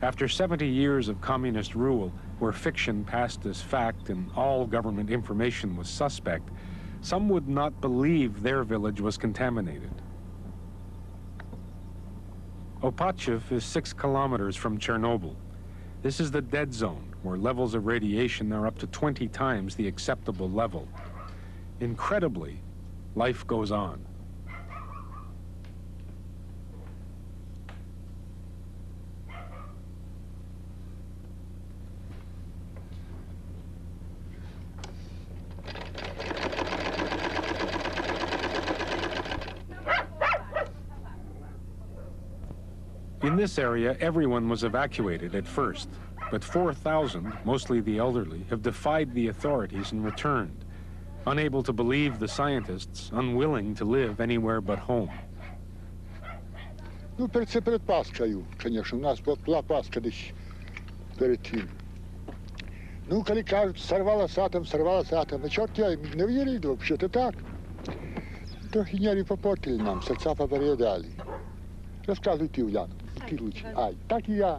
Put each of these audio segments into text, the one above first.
After 70 years of communist rule, where fiction passed as fact and all government information was suspect, some would not believe their village was contaminated. Opachev is six kilometers from Chernobyl. This is the dead zone, where levels of radiation are up to 20 times the acceptable level. Incredibly, life goes on. In this area, everyone was evacuated at first, but 4,000, mostly the elderly, have defied the authorities and returned, unable to believe the scientists, unwilling to live anywhere but home. Ну, перед це перед Пасхою, звісно, у нас бу- була Пасха десь перед тим. Ну, коли кажуть, сорвалася атом, сорвалася атом, а чорт я не вірить, взагалі, то так. Трохи нерві попортили нам, серця попередали. Розказуй ти, Уляна, ти Лучше. Ай, так і я.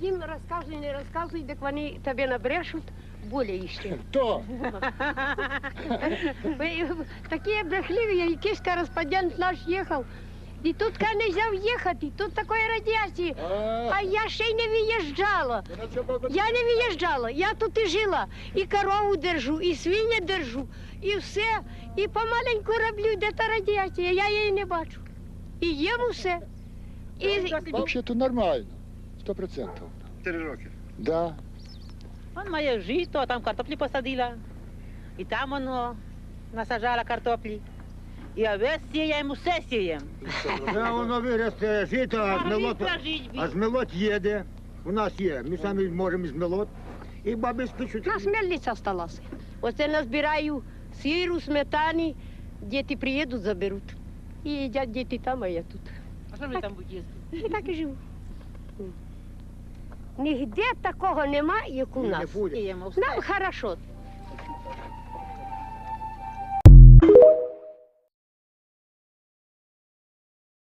Їм розказуй, не розказуй, так вони тебе набрешуть, более ще. То, Ви Такі брехливі, якийсь кореспондент наш їхав. І тут ка не взяв їхати, тут такої радіації. А я ще й не виїжджала. Я не виїжджала, я тут і жила. І корову держу, і свиня держу, і все. І помаленьку роблю, де та радіація, я її не бачу. І їм усе. І, взагалі то нормально, сто процентів. Чотири роки. Да. Он має жито, там картоплі посадила. І там воно насажала картоплі. І овес сіємо, усе сіємо. Да, воно виросте жито, а змелот, прожить би. а змелот їде. У нас є. Ми самі можемо змелот. І баби спечуть. У нас мельниця сталася. Оце назбираю сиру, сметани, діти приїдуть, заберуть. І їдять діти там, а я тут. А що ви там будете їсти? І так і живу. Нігде такого нема, як у Не нас. буде. Нам хорошо.